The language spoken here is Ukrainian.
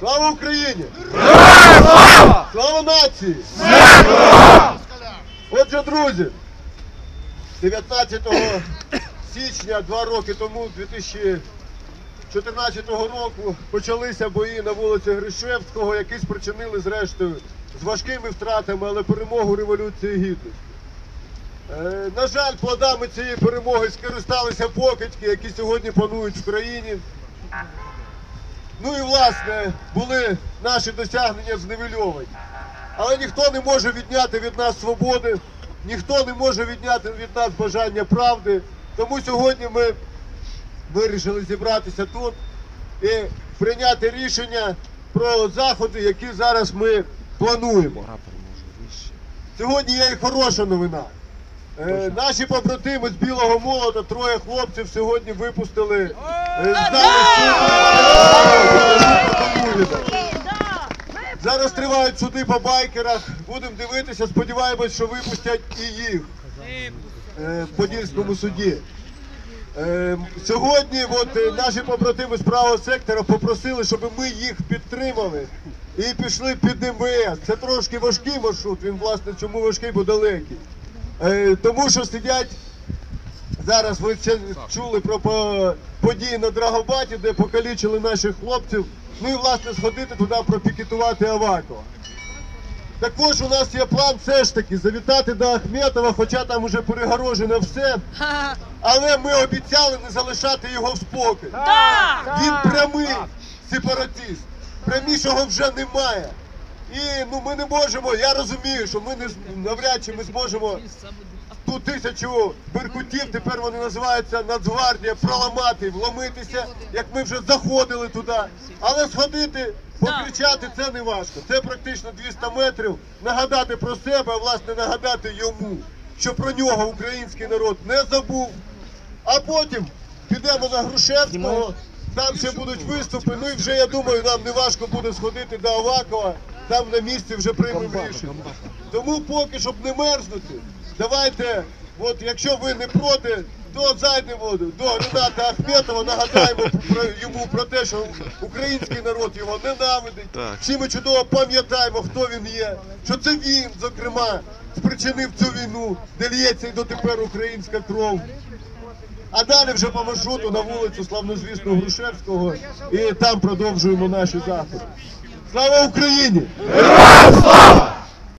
Слава Україні! Слава нації! Отже, друзі, 19 січня, два роки тому, 2014 року, почалися бої на вулиці Гришевського, які спричинили, зрештою, з важкими втратами, але перемогу Революції Гідності. Е, на жаль, плодами цієї перемоги скористалися покидьки, які сьогодні панують в країні. Ну і власне були наші досягнення зневельовані. Але ніхто не може відняти від нас свободи, ніхто не може відняти від нас бажання правди. Тому сьогодні ми вирішили зібратися тут і прийняти рішення про заходи, які зараз ми плануємо. Сьогодні є і хороша новина. Е, наші побратими з Білого Молота, троє хлопців сьогодні випустили е, з зали суду. Зараз тривають суди по байкерах. Будемо дивитися, сподіваємось, що випустять і їх е, в Подільському суді. Е, Сьогодні от, е, наші побратими з правого сектора попросили, щоб ми їх підтримали і пішли під МВС. Це трошки важкий маршрут. Він власне чому важкий, бо далекий. Тому що сидять зараз. Ви чули про події на Драгобаті, де покалічили наших хлопців. Ну і власне сходити туди пропікетувати Авакова. Також у нас є план все ж таки завітати до Ахметова, хоча там уже перегорожено все. Але ми обіцяли не залишати його в спокої. Він прямий сепаратист. Прямішого вже немає. І ну ми не можемо. Я розумію, що ми не навряд чи ми зможемо ту тисячу беркутів, тепер вони називаються Нацгвардія, проламати, вломитися, як ми вже заходили туди. Але сходити, покричати це не важко. Це практично 200 метрів. Нагадати про себе, а власне нагадати йому, що про нього український народ не забув. А потім підемо на Грушевського, там ще будуть виступи. Ну і вже я думаю, нам не важко буде сходити до Авакова. Там на місці вже приймемо рішення. Тому поки щоб не мерзнути, давайте, от якщо ви не проти, то зайдемо до Рената Ахметова, нагадаємо про йому про те, що український народ його ненавидить. Всі ми чудово пам'ятаємо, хто він є, що це він, зокрема, спричинив цю війну, де лється і дотепер українська кров. А далі вже по маршруту на вулицю славнозвісного Грушевського і там продовжуємо наші заходи. Слава Україні! Героям слава!